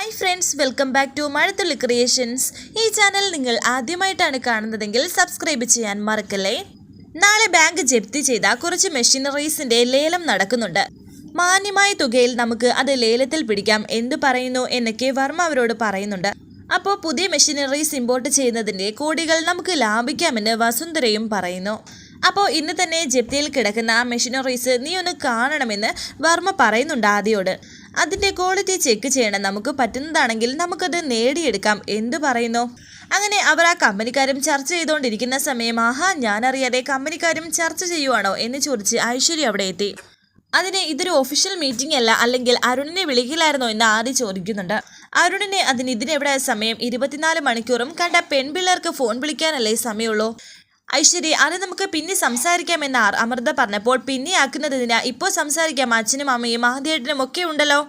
Hi friends welcome back to Mazhathulli creations ഈ channel നിങ്ങൾ ആദ്യമായിട്ടാണ് കാണുന്നതെങ്കിൽ സബ്സ്ക്രൈബ് ചെയ്യാൻ മറക്കല്ലേ? നാളെ ബാങ്ക് ജപ്തി ചെയ്ത കുറച്ച് മെഷീനറീസിന്റെ ലേലം നടക്കുന്നുണ്ട്. മാന്യമായ തുകയിൽ നമുക്ക് അത് ലേലത്തിൽ പിടിക്കാം എന്തു പറയുന്നു എന്നൊക്കെ വർമ്മ അവരോട് പറയുന്നുണ്ട്. അപ്പോൾ പുതിയ മെഷീനറീസ് ഇമ്പോർട്ട് ചെയ്യുന്നതിന്റെ കോടികൾ നമുക്ക് ലാഭിക്കാമെന്ന് വസുന്ധരയും പറയുന്നു. അപ്പോൾ ഇന്ന് തന്നെ ജപ്തിയിൽ കിടക്കുന്ന ആ മെഷീനറീസ് നീ ഒന്ന് കാണണമെന്ന് വർമ്മ പറയുന്നുണ്ട് ആദ്യയോട് അതിന്റെ ക്വാളിറ്റി ചെക്ക് ചെയ്യണം. നമുക്ക് പറ്റുന്നതാണെങ്കിൽ നമുക്കത് നേടിയെടുക്കാം. എന്ത് പറയുന്നു? അങ്ങനെ അവർ ആ കമ്പനിക്കാരും ചർച്ച ചെയ്തുകൊണ്ടിരിക്കുന്ന സമയം ആഹാ ഞാനറിയാതെ കമ്പനിക്കാരും ചർച്ച ചെയ്യുവാണോ? എന്ന് ചോദിച്ച് ഐശ്വര്യ അവിടെ എത്തി. അതിന് ഇതൊരു ഒഫീഷ്യൽ മീറ്റിംഗ് അല്ല അല്ലെങ്കിൽ അരുണിനെ വിളിക്കില്ലായിരുന്നോ എന്ന് ആദ്യം ചോദിക്കുന്നുണ്ട്. അരുണിനെ അതിന് ഇതിനെവിടെ സമയം ഇരുപത്തിനാല് മണിക്കൂറും കണ്ട പെൺപിള്ളേർക്ക് ഫോൺ വിളിക്കാനല്ലേ സമയമുള്ളൂ? ഐശ്വര്യ അത് നമുക്ക് പിന്നെ സംസാരിക്കാമെന്ന് അമൃത പറഞ്ഞപ്പോൾ പിന്നെ ആക്കുന്നതിനാ ഇപ്പോൾ സംസാരിക്കാം അച്ഛനും അമ്മയും മഹാദേവനും ഒക്കെ ഉണ്ടല്ലോ.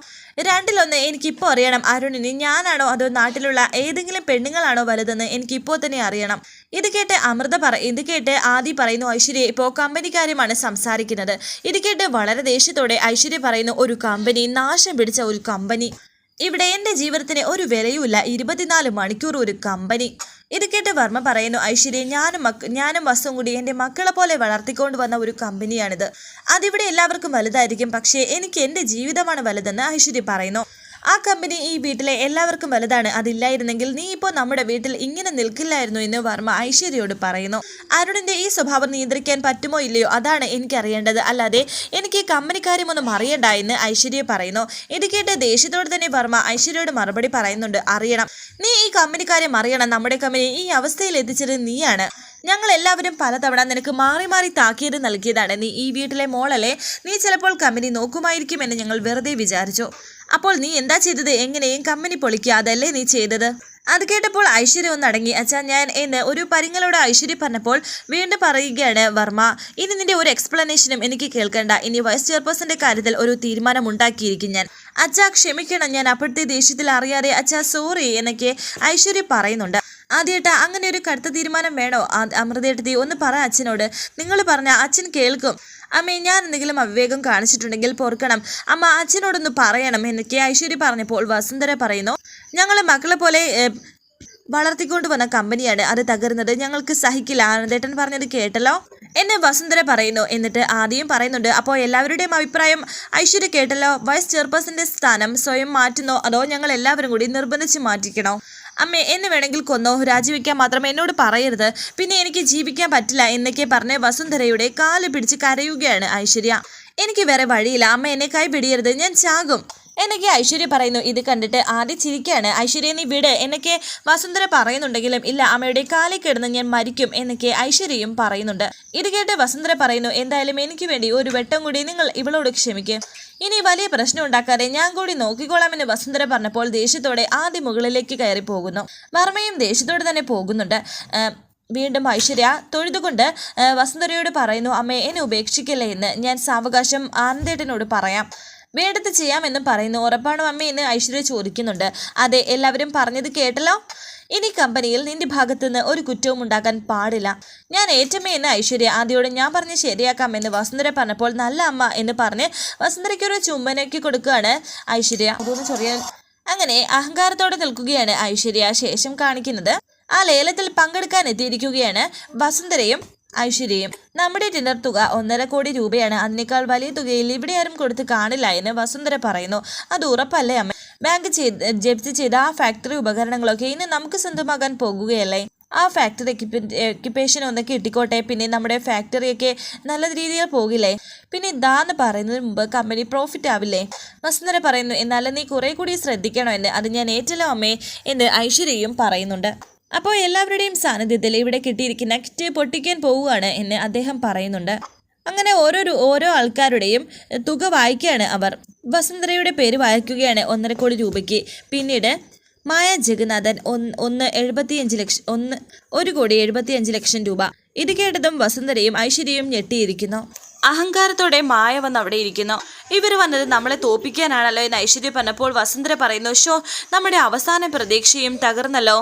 രണ്ടിലൊന്ന് എനിക്കിപ്പോൾ അറിയണം അരുണിന് ഞാനാണോ അതോ നാട്ടിലുള്ള ഏതെങ്കിലും പെണ്ണുങ്ങളാണോ വലുതെന്ന് എനിക്കിപ്പോൾ തന്നെ അറിയണം. ഇത് കേട്ട് അമൃത പറ ഇത് കേട്ട് ആദി പറയുന്നു ഐശ്വര്യ ഇപ്പോൾ കമ്പനിക്കാരുമാണ് സംസാരിക്കുന്നത്. ഇത് കേട്ട് വളരെ ദേഷ്യത്തോടെ ഐശ്വര്യ പറയുന്നു ഒരു കമ്പനി നാശം പിടിച്ച ഒരു കമ്പനി. ഇവിടെ എന്റെ ജീവിതത്തിന് ഒരു വിലയുമില്ല ഇരുപത്തിനാല് മണിക്കൂർ ഒരു കമ്പനി. ഇത് കേട്ട് വർമ്മ പറയുന്നു ഐശ്വര്യ ഞാനും മക്ക ഞാനും വസും കൂടി എന്റെ മക്കളെ പോലെ വളർത്തിക്കൊണ്ട് വന്ന ഒരു കമ്പനിയാണിത്. അതിവിടെ എല്ലാവർക്കും വലുതായിരിക്കും പക്ഷേ എനിക്ക് എന്റെ ജീവിതമാണ് വലുതെന്ന് ഐശ്വര്യ പറയുന്നു. ആ കമ്പനി ഈ വീട്ടിലെ എല്ലാവർക്കും വലുതാണ്. അതില്ലായിരുന്നെങ്കിൽ നീ ഇപ്പോൾ നമ്മുടെ വീട്ടിൽ ഇങ്ങനെ നിൽക്കില്ലായിരുന്നു എന്ന് വർമ്മ ഐശ്വര്യയോട് പറയുന്നു. അരുണിന്റെ ഈ സ്വഭാവം നിയന്ത്രിക്കാൻ പറ്റുമോ ഇല്ലയോ അതാണ് എനിക്കറിയേണ്ടത്. അല്ലാതെ എനിക്ക് ഈ കമ്പനിക്കാര്യമൊന്നും അറിയണ്ട എന്ന് ഐശ്വര്യ പറയുന്നു. ഇത് കേട്ട് ദേഷ്യത്തോട് തന്നെ വർമ്മ ഐശ്വര്യയോട് മറുപടി പറയുന്നുണ്ട്. അറിയണം. നീ ഈ കമ്പനിക്കാര്യം അറിയണം നമ്മുടെ കമ്പനി ഈ അവസ്ഥയിൽ എത്തിച്ചത് നീയാണ്. ഞങ്ങൾ എല്ലാവരും പലതവണ നിനക്ക് മാറി മാറി താക്കീത് നൽകിയതാണ്. നീ ഈ വീട്ടിലെ മോളല്ലേ? നീ ചിലപ്പോൾ കമ്പനി നോക്കുമായിരിക്കുമെന്ന് ഞങ്ങൾ വെറുതെ വിചാരിച്ചു. അപ്പോൾ നീ എന്താ ചെയ്തത്? എങ്ങനെയും കമ്പനി പൊളിക്കുക. അതല്ലേ നീ ചെയ്തത്? അത് കേട്ടപ്പോൾ ഐശ്വര്യ ഒന്നടങ്ങി. അച്ഛാ ഞാൻ എന്ന് ഒരു പരിങ്ങളോട് ഐശ്വര്യ പറഞ്ഞപ്പോൾ വീണ്ടും പറയുകയാണ് വർമ്മ ഇനി നിന്റെ ഒരു എക്സ്പ്ലനേഷനും എനിക്ക് കേൾക്കണ്ട. ഇനി വൈസ് ചെയർപേഴ്സന്റെ കാര്യത്തിൽ ഒരു തീരുമാനം ഉണ്ടാക്കിയിരിക്കും ഞാൻ. അച്ഛാ ക്ഷമിക്കണം. ഞാൻ അപ്പോഴത്തെ ദേഷ്യത്തിൽ അറിയാതെ അച്ഛാ സോറി എന്നൊക്കെ ഐശ്വര്യ പറയുന്നുണ്ട്. ആദ്യേട്ടാ അങ്ങനെ ഒരു കടുത്ത തീരുമാനം വേണോ? അമൃതേട്ടത്തി ഒന്ന് പറ അച്ഛനോട്. നിങ്ങൾ പറഞ്ഞ അച്ഛൻ കേൾക്കും. അമ്മേ ഞാൻ എന്തെങ്കിലും അവിവേകം കാണിച്ചിട്ടുണ്ടെങ്കിൽ പൊറുക്കണം. അമ്മ അച്ഛനോടൊന്ന് പറയണം എന്നൊക്കെ ഐശ്വര്യ പറഞ്ഞപ്പോൾ വസുന്ധര പറയുന്നു. ഞങ്ങൾ മക്കളെ പോലെ വളർത്തിക്കൊണ്ട് വന്ന കമ്പനിയാണ് അത് തകർന്നത് ഞങ്ങൾക്ക് സഹിക്കില്ല. ആനന്ദേട്ടൻ പറഞ്ഞത് കേട്ടല്ലോ? എന്നെ വസുന്ധര പറയുന്നു എന്നിട്ട് ആദ്യം പറയുന്നുണ്ട് അപ്പോൾ എല്ലാവരുടെയും അഭിപ്രായം ഐശ്വര്യ കേട്ടല്ലോ? വൈസ് ചെയർപേഴ്സന്റെ സ്ഥാനം സ്വയം മാറ്റുന്നോ? അതോ ഞങ്ങൾ എല്ലാവരും കൂടി നിർബന്ധിച്ച് മാറ്റിക്കണോ? അമ്മേ എന്നെ വേണമെങ്കിൽ കൊന്നോ? രാജിവെക്കാൻ മാത്രം എന്നോട് പറയരുത്. പിന്നെ എനിക്ക് ജീവിക്കാൻ പറ്റില്ല എന്നൊക്കെ പറഞ്ഞ് വസുന്ധരയുടെ കാൽ പിടിച്ച് കരയുകയാണ് ഐശ്വര്യ. എനിക്ക് വേറെ വഴിയില്ല. അമ്മ എന്നെ കൈ പിടിയരുത് ഞാൻ ചാകും. എന്നൊക്കെ ഐശ്വര്യ പറയുന്നു. ഇത് കണ്ടിട്ട് ആദ്യം ചിരിക്കുകയാണ് ഐശ്വര്യ നീ വിട്. എന്നൊക്കെ വസുന്ധര പറയുന്നുണ്ടെങ്കിലും ഇല്ല അമ്മയുടെ കാലിൽ കിടന്ന് ഞാൻ മരിക്കും എന്നൊക്കെ ഐശ്വര്യയും പറയുന്നുണ്ട്. ഇത് കേട്ട് വസുന്ധര പറയുന്നു എന്തായാലും എനിക്ക് വേണ്ടി ഒരു വെട്ടം കൂടി നിങ്ങൾ ഇവളോട് ക്ഷമിക്കും. ഇനി വലിയ പ്രശ്നം ഉണ്ടാക്കാതെ ഞാൻ കൂടി നോക്കിക്കോളാമെന്ന് വസുന്ധര പറഞ്ഞപ്പോൾ ദേഷ്യത്തോടെ ആദ്യ മുകളിലേക്ക് കയറി പോകുന്നു. വർമ്മയും ദേഷ്യത്തോടെ തന്നെ പോകുന്നുണ്ട്. വീണ്ടും ഐശ്വര്യ തൊഴുതുകൊണ്ട് വസുന്ധരയോട് പറയുന്നു അമ്മയെ എന്നെ ഉപേക്ഷിക്കില്ല എന്ന്. ഞാൻ സാവകാശം ആനന്ദേട്ടനോട് പറയാം. വേണ്ടത് ചെയ്യാമെന്നും പറയുന്നു. ഉറപ്പാണോ? അമ്മ എന്ന് ഐശ്വര്യ ചോദിക്കുന്നുണ്ട്. അതെ എല്ലാവരും പറഞ്ഞത് കേട്ടല്ലോ? ഇനി കമ്പനിയിൽ നിന്റെ ഭാഗത്തു നിന്ന് ഒരു കുറ്റവും ഉണ്ടാക്കാൻ പാടില്ല. ഞാൻ ഏറ്റമേ എന്ന് ഐശ്വര്യ ആദ്യോട് ഞാൻ പറഞ്ഞ് ശരിയാക്കാം എന്ന് വസുന്ധര പറഞ്ഞപ്പോൾ നല്ല അമ്മ എന്ന് പറഞ്ഞ് വസുന്ധരയ്ക്ക് ഒരു ചുമ്മനൊക്കെ കൊടുക്കുകയാണ് ഐശ്വര്യ. അതൊന്ന് ചെറിയ അങ്ങനെ അഹങ്കാരത്തോടെ നിൽക്കുകയാണ് ഐശ്വര്യ. ശേഷം കാണിക്കുന്നത് ആ ലേലത്തിൽ പങ്കെടുക്കാൻ എത്തിയിരിക്കുകയാണ് വസുന്ധരയും ഐശ്വര്യയും നമ്മുടെ ഡിന്നർ തുക ഒന്നര കോടി രൂപയാണ്. അതിനേക്കാൾ വലിയ തുകയിൽ ഇവിടെ ആരും കൊടുത്ത് കാണില്ല എന്ന് വസുന്ധര പറയുന്നു. അത് ഉറപ്പല്ലേ അമ്മ? ബാങ്ക് ചെയ്ത് ജപ്തി ചെയ്ത ആ ഫാക്ടറി ഉപകരണങ്ങളൊക്കെ ഇനി നമുക്ക് സ്വന്തമാകാൻ പോകുകയല്ലേ? ആ ഫാക്ടറി എക്യുപ്പേഷൻ ഒന്ന് കിട്ടിക്കോട്ടെ. പിന്നെ നമ്മുടെ ഫാക്ടറിയൊക്കെ നല്ല രീതിയിൽ പോകില്ലേ? പിന്നെ ഇതാന്ന് പറയുന്നതിന് മുമ്പ് കമ്പനി പ്രോഫിറ്റ് ആവില്ലേ? വസുന്ധര പറയുന്നു എന്നാലും നീ കുറെ കൂടി ശ്രദ്ധിക്കണം? എന്ന്. അത് ഞാൻ ഏറ്റലോ അമ്മേ എന്ന് ഐശ്വര്യയും പറയുന്നുണ്ട്. അപ്പോൾ എല്ലാവരുടെയും സാന്നിധ്യത്തിൽ ഇവിടെ കിട്ടിയിരിക്കുന്ന കിറ്റ് പൊട്ടിക്കാൻ പോവുകയാണ് എന്ന് അദ്ദേഹം പറയുന്നുണ്ട്. അങ്ങനെ ഓരോ ഓരോ ആൾക്കാരുടെയും തുക വായിക്കുകയാണ് അവർ. വസുന്ധരയുടെ പേര് വായിക്കുകയാണ് ഒന്നര കോടി രൂപയ്ക്ക്. പിന്നീട് മായ ജഗന്നാഥൻ ഒന്ന് ഒന്ന് എഴുപത്തിയഞ്ച് ലക്ഷം ഒന്ന് ഒരു കോടി എഴുപത്തിയഞ്ച് ലക്ഷം രൂപ. ഇത് കേട്ടതും വസുന്ധരയും ഐശ്വര്യയും ഞെട്ടിയിരിക്കുന്നു. അഹങ്കാരത്തോടെ മായ വന്ന് അവിടെ ഇരിക്കുന്നു. ഇവർ വന്നത് നമ്മളെ തോപ്പിക്കാനാണല്ലോ എന്ന് ഐശ്വര്യ പറഞ്ഞപ്പോൾ വസുന്ധര പറയുന്നു ഷോ നമ്മുടെ അവസാന പ്രതീക്ഷയും തകർന്നല്ലോ.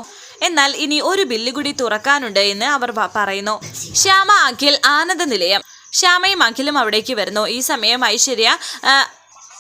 എന്നാൽ ഇനി ഒരു ബില്ല് കൂടി തുറക്കാനുണ്ട് എന്ന് അവർ പറയുന്നു. ശ്യാമ അഖിൽ ആനന്ദ നിലയം. ശ്യാമയും അഖിലും അവിടേക്ക് വരുന്നു. ഈ സമയം ഐശ്വര്യ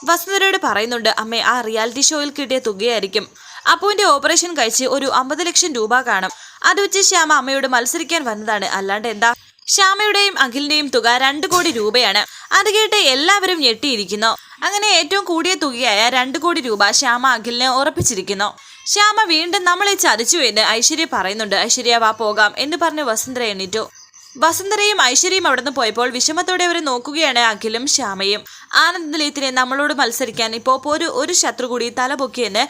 വസുന്ധരയോട് പറയുന്നുണ്ട് അമ്മേ ആ റിയാലിറ്റി ഷോയിൽ കിട്ടിയ തുകയായിരിക്കും. അപ്പുവിന്റെ ഓപ്പറേഷൻ കഴിച്ച് ഒരു അമ്പത് ലക്ഷം രൂപ കാണും. അത് വെച്ച് ശ്യാമ അമ്മയോട് മത്സരിക്കാൻ വന്നതാണ്. അല്ലാണ്ട് എന്താ ശ്യാമയുടെയും അഖിലിന്റെയും തുക രണ്ട് കോടി രൂപയാണ്. അത് കേട്ട് എല്ലാവരും ഞെട്ടിയിരിക്കുന്നു. അങ്ങനെ ഏറ്റവും കൂടിയ തുകയായ രണ്ട് കോടി രൂപ ശ്യാമ അഖിലിന് ഉറപ്പിച്ചിരിക്കുന്നു. ശ്യാമ വീണ്ടും നമ്മളെ ചതിച്ചു എന്ന് ഐശ്വര്യ പറയുന്നുണ്ട്. ഐശ്വര്യ വാ പോകാം എന്ന് പറഞ്ഞ് വസുന്ധര എണ്ണിറ്റു വസുന്ധരയും ഐശ്വര്യയും അവിടുന്ന് പോയപ്പോൾ വിഷമത്തോടെ അവരെ നോക്കുകയാണ് അഖിലും ശ്യാമയും. ആനന്ദ നിലയത്തിനെ നമ്മളോട് മത്സരിക്കാൻ ഇപ്പോൾ ഒരു ഒരു ശത്രു കൂടി തലപൊക്കിയെന്ന്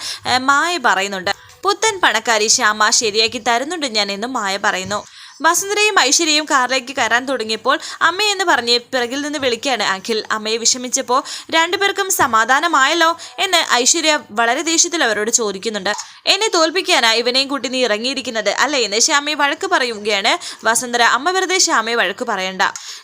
മായ പറയുന്നുണ്ട്. പുത്തൻ പണക്കാരി ശ്യാമ ശരിയാക്കി തരുന്നുണ്ട് ഞാൻ എന്ന് മായ പറയുന്നു. വസുന്ധരയും ഐശ്വര്യയും കാറിലേക്ക് കയറാൻ തുടങ്ങിയപ്പോൾ അമ്മയെന്ന് പറഞ്ഞ് പിറകിൽ നിന്ന് വിളിക്കുകയാണ് അഖിൽ. അമ്മയെ വിഷമിച്ചപ്പോൾ രണ്ടുപേർക്കും സമാധാനമായല്ലോ എന്ന് ഐശ്വര്യ വളരെ ദേഷ്യത്തിൽ അവരോട് ചോദിക്കുന്നുണ്ട്. എന്നെ തോൽപ്പിക്കാനാ ഇവനെയും കൂട്ടി നീ ഇറങ്ങിയിരിക്കുന്നത് അല്ലേ? എന്ന് ശ്യാമയെ വഴക്ക് പറയുകയാണ് വസുന്ധര. അമ്മ വെറുതെ ശ്യാമയെ വഴക്ക് പറയണ്ട.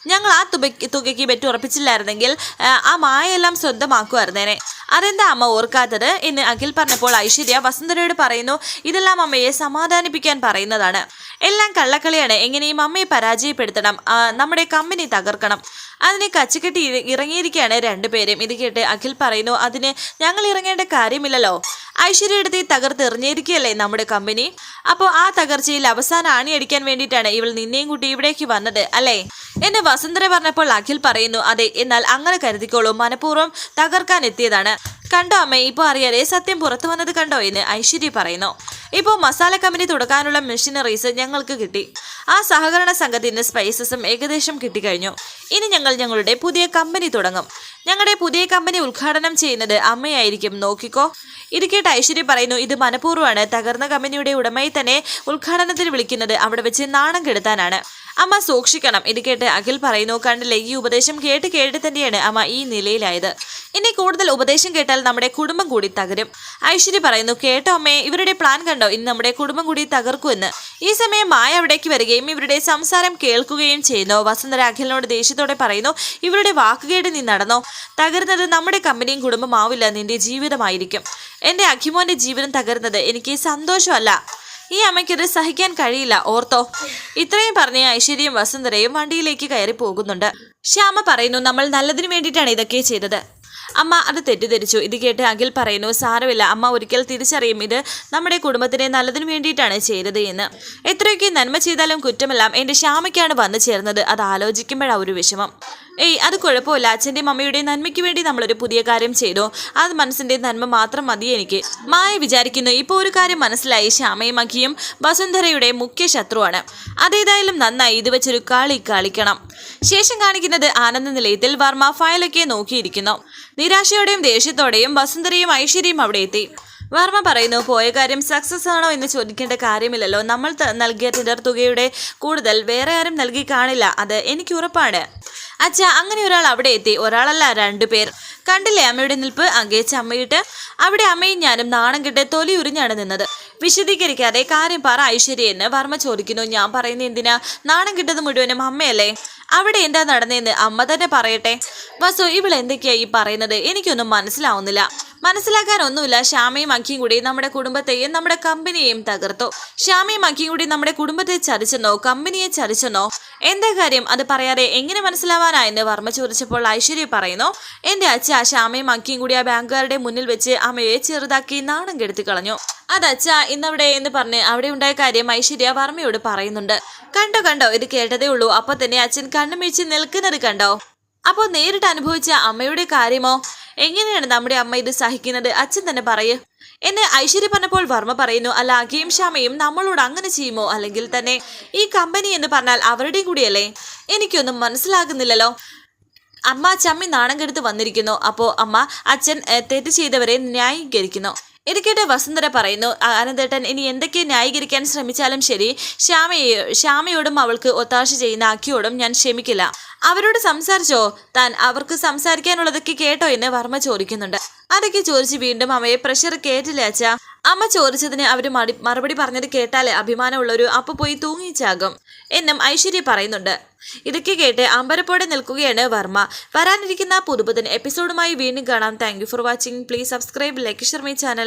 ഞങ്ങൾ ആ തുകയ്ക്ക് തുകയ്ക്ക് ബെറ്റ് ഉറപ്പിച്ചില്ലായിരുന്നെങ്കിൽ ആ, മായെല്ലാം സ്വന്തമാക്കുമായിരുന്നേനെ. അതെന്താ അമ്മ ഓർക്കാത്തത്? എന്ന് അഖിൽ പറഞ്ഞപ്പോൾ ഐശ്വര്യ വസന്തനയോട് പറയുന്നു ഇതെല്ലാം അമ്മയെ സമാധാനിപ്പിക്കാൻ പറയുന്നതാണ്. എല്ലാം കള്ളക്കളിയാണ്. എങ്ങനെയും അമ്മയെ പരാജയപ്പെടുത്തണം. നമ്മുടെ കമ്പനി തകർക്കണം. അതിനെ കച്ചക്കെട്ടി ഇറ- ഇറങ്ങിയിരിക്കുകയാണ് രണ്ടുപേരും ഇത് കേട്ട് അഖിൽ പറയുന്നു അതിന് ഞങ്ങൾ ഇറങ്ങേണ്ട കാര്യമില്ലല്ലോ. ഐശ്വര്യടുത്ത് തകർത്തെറിഞ്ഞിരിക്കുകയല്ലേ നമ്മുടെ കമ്പനി? അപ്പോൾ ആ തകർച്ചയിൽ അവസാനം ആണിയടിക്കാൻ വേണ്ടിയിട്ടാണ് ഇവൾ നിന്നെയും കൂട്ടി ഇവിടേക്ക് വന്നത് അല്ലേ? എന്ന് വസുന്ധര പറഞ്ഞപ്പോൾ അഖിൽ പറയുന്നു അതെ എന്നാൽ അങ്ങനെ കരുതിക്കോളൂ. മനഃപൂർവം തകർക്കാൻ എത്തിയതാണ്. കണ്ടോ അമ്മേ ഇപ്പൊ അറിയാലേ സത്യം പുറത്തു വന്നത് കണ്ടോ എന്ന് ഐശ്വര്യ പറയുന്നു. ഇപ്പോൾ മസാല കമ്പനി തുടക്കാനുള്ള മെഷീനറീസ് ഞങ്ങൾക്ക് കിട്ടി. ആ സഹകരണ സംഘത്തിന് സ്പൈസസും ഏകദേശം കിട്ടിക്കഴിഞ്ഞു. ഇനി ഞങ്ങൾ ഞങ്ങളുടെ പുതിയ കമ്പനി തുടങ്ങും. ഞങ്ങളുടെ പുതിയ കമ്പനി ഉദ്ഘാടനം ചെയ്യുന്നത് അമ്മയായിരിക്കും. നോക്കിക്കോ. ഇത് കേട്ട് ഐശ്വര്യ പറയുന്നു ഇത് മനഃപൂർവമാണ്. തകർന്ന കമ്പനിയുടെ ഉടമയെ തന്നെ ഉദ്ഘാടനത്തിന് വിളിക്കുന്നത് അവിടെ വെച്ച് നാണം കെടുത്താനാണ്. അമ്മ സൂക്ഷിക്കണം. ഇത് കേട്ട് അഖിൽ പറയുന്നു കണ്ടില്ലേ ഈ ഉപദേശം കേട്ട് കേട്ട് തന്നെയാണ് അമ്മ ഈ നിലയിലായത്. ഇനി കൂടുതൽ ഉപദേശം കേട്ടാൽ നമ്മുടെ കുടുംബം കൂടി തകരും. ഐശ്വര്യ പറയുന്നു കേട്ടോ അമ്മേ ഇവരുടെ പ്ലാൻ കണ്ടോ? ഇന്ന് നമ്മുടെ കുടുംബം കൂടി തകർക്കുമെന്ന്. ഈ സമയം മായ അവിടേക്ക് വരികയും ഇവരുടെ സംസാരം കേൾക്കുകയും ചെയ്യുന്നു. വസന്തര അഖിലിനോട് ദേഷ്യത്തോടെ പറയുന്നു ഇവരുടെ വാക്കുകേട് നീ നടന്നോ? തകരുന്നത് നമ്മുടെ കമ്പനിയും കുടുംബമാവില്ല. നിന്റെ ജീവിതമായിരിക്കും. എന്റെ അഖിമോന്റെ ജീവിതം തകരുന്നത് എനിക്ക് സന്തോഷമല്ല. ഈ അമ്മയ്ക്കത് സഹിക്കാൻ കഴിയില്ല ഓർത്തോ? ഇത്രയും പറഞ്ഞ് ഐശ്വര്യയും വസുന്ധരയും വണ്ടിയിലേക്ക് കയറി പോകുന്നുണ്ട്. ശ്യാമ പറയുന്നു നമ്മൾ നല്ലതിനു വേണ്ടിയിട്ടാണ് ഇതൊക്കെ ചെയ്തത്. അമ്മ അത് തെറ്റിദ്ധരിച്ചു. ഇത് കേട്ട് അഖിൽ പറയുന്നു സാരമില്ല അമ്മ ഒരിക്കൽ തിരിച്ചറിയും. ഇത് നമ്മുടെ കുടുംബത്തിനെ നല്ലതിനു വേണ്ടിയിട്ടാണ് ചെയ്തത് എന്ന്. എത്രയൊക്കെ നന്മ ചെയ്താലും കുറ്റമെല്ലാം എന്റെ ശ്യാമയ്ക്കാണ് വന്നു ചേർന്നത്. അത് ആലോചിക്കുമ്പോഴാണ് ഒരു വിഷമം. ഏയ് അത് കുഴപ്പമില്ല. അച്ഛന്റെയും അമ്മയുടെയും നന്മയ്ക്ക് വേണ്ടി നമ്മളൊരു പുതിയ കാര്യം ചെയ്തു. അത് മനസ്സിന്റെ നന്മ മാത്രം മതി എനിക്ക്. മായ വിചാരിക്കുന്നു ഇപ്പോൾ ഒരു കാര്യം മനസ്സിലായി. ശ്യാമയും അഖിയും വസുന്ധരയുടെ മുഖ്യ ശത്രുവാണ്. അതേതായാലും നന്നായി ഇത് വെച്ചൊരു കളി കളിക്കണം. ശേഷം കാണിക്കുന്നത് ആനന്ദ നിലയത്തിൽ വർമ്മ ഫയലൊക്കെ നോക്കിയിരിക്കുന്നു. നിരാശയോടെയും ദേഷ്യത്തോടെയും വസുന്ധരയും ഐശ്വര്യയും അവിടെ എത്തി. വർമ്മ പറയുന്നു പോയ കാര്യം സക്സസ് ആണോ എന്ന് ചോദിക്കേണ്ട കാര്യമില്ലല്ലോ. നമ്മൾ നൽകിയ ടെൻഡർ തുകയുടെ കൂടുതൽ വേറെ ആരും നൽകി കാണില്ല. അത് എനിക്ക് ഉറപ്പാണ്. അച്ഛ അങ്ങനെ ഒരാൾ അവിടെ എത്തി. ഒരാളല്ല രണ്ടുപേർ കണ്ടില്ലേ അമ്മയുടെ നിൽപ്പ്? അങ്കേച്ച അമ്മയിട്ട്. അവിടെ അമ്മയും ഞാനും നാണം കെട്ട് തൊലി ഉരിഞ്ഞാണ് നിന്നത്. വിശദീകരിക്കാതെ കാര്യം പറ ഐശ്വര്യ എന്ന് വർമ്മ ചോദിക്കുന്നു. ഞാൻ പറയുന്ന എന്തിനാ? നാണം കിട്ടത് മുഴുവനും അമ്മയല്ലേ? അവിടെ എന്താ നടന്നതെന്ന് അമ്മ തന്നെ പറയട്ടെ. വസു ഇവൾ എന്തൊക്കെയാ ഈ പറയുന്നത്? എനിക്കൊന്നും മനസ്സിലാവുന്നില്ല. മനസ്സിലാക്കാൻ ഒന്നുമില്ല ശ്യാമയും അക്കിയും കൂടി നമ്മുടെ കുടുംബത്തെയും നമ്മുടെ കമ്പനിയെയും തകർത്തു. ശ്യാമയും അക്കിയും കൂടി നമ്മുടെ കുടുംബത്തെ ചതിച്ചെന്നോ കമ്പനിയെ ചതിച്ചെന്നോ എന്താ കാര്യം? അത് പറയാതെ എങ്ങനെ മനസ്സിലാവാനാ എന്ന് വർമ്മ ചോദിച്ചപ്പോൾ ഐശ്വര്യ പറയുന്നു എന്റെ അച്ഛ ശ്യാമയും അക്കിയും കൂടി ആ ബാങ്കുകാരുടെ മുന്നിൽ വെച്ച് അമ്മയെ ചെറുതാക്കി നാണം കെടുത്തി കളഞ്ഞു. അതച്ഛ ഇന്നവിടെ എന്ന് പറഞ്ഞ് അവിടെ ഉണ്ടായ കാര്യം ഐശ്വര്യ വർമ്മയോട് പറയുന്നുണ്ട്. കണ്ടോ കണ്ടോ? ഇത് കേട്ടതേ ഉള്ളൂ. അപ്പൊ തന്നെ അച്ഛൻ കണ്ണുമിഴിച്ച് നിൽക്കുന്നത് കണ്ടോ? അപ്പോൾ നേരിട്ട് അനുഭവിച്ച അമ്മയുടെ കാര്യമോ? എങ്ങനെയാണ് നമ്മുടെ അമ്മ ഇത് സഹിക്കുന്നത്? അച്ഛൻ തന്നെ പറയേ. എന്നെ ഐശ്വര്യ പറഞ്ഞപ്പോൾ വർമ്മ പറയുന്നു അല്ല അഖിയും ഷാമയും നമ്മളോട് അങ്ങനെ ചെയ്യുമോ? അല്ലെങ്കിൽ തന്നെ ഈ കമ്പനി എന്ന് പറഞ്ഞാൽ അവരുടെയും കൂടിയല്ലേ? എനിക്കൊന്നും മനസ്സിലാകുന്നില്ലല്ലോ. അമ്മ ചമ്മി നാണം കെടുത്ത് വന്നിരിക്കുന്നു. അപ്പോൾ അമ്മ അച്ഛൻ തെറ്റ് ചെയ്തവരെ ന്യായീകരിക്കുന്നു. ഇത് കേട്ട് വസുന്ധര പറയുന്നു ആനന്ദേട്ടൻ ഇനി എന്തൊക്കെ ന്യായീകരിക്കാൻ ശ്രമിച്ചാലും ശരി ശ്യാമയെ ശ്യാമയോടും അവൾക്ക് ഒത്താശ ചെയ്യുന്ന അക്കിയോടും ഞാൻ ക്ഷമിക്കില്ല. അവരോട് സംസാരിച്ചോ? താൻ അവർക്ക് സംസാരിക്കാനുള്ളതൊക്കെ കേട്ടോ എന്ന് വർമ്മ ചോദിക്കുന്നുണ്ട്. അതൊക്കെ ചോദിച്ച് വീണ്ടും അമ്മയെ പ്രഷർ കേട്ടില്ല അച്ഛാ? അമ്മ ചോദിച്ചതിന് അവർ മടി മറുപടി പറഞ്ഞത് കേട്ടാലേ അഭിമാനമുള്ളൊരു അപ്പ പോയി തൂങ്ങിച്ചാകും എന്നും ഐശ്വര്യ പറയുന്നുണ്ട്. ഇതൊക്കെ കേട്ട് അമ്പരപ്പോടെ നിൽക്കുകയാണ് വർമ്മ. വരാനിരിക്കുന്ന പുതുപുതൻ എപ്പിസോഡുമായി വീണ്ടും കാണാം. Thank for watching please subscribe like Sharmi channel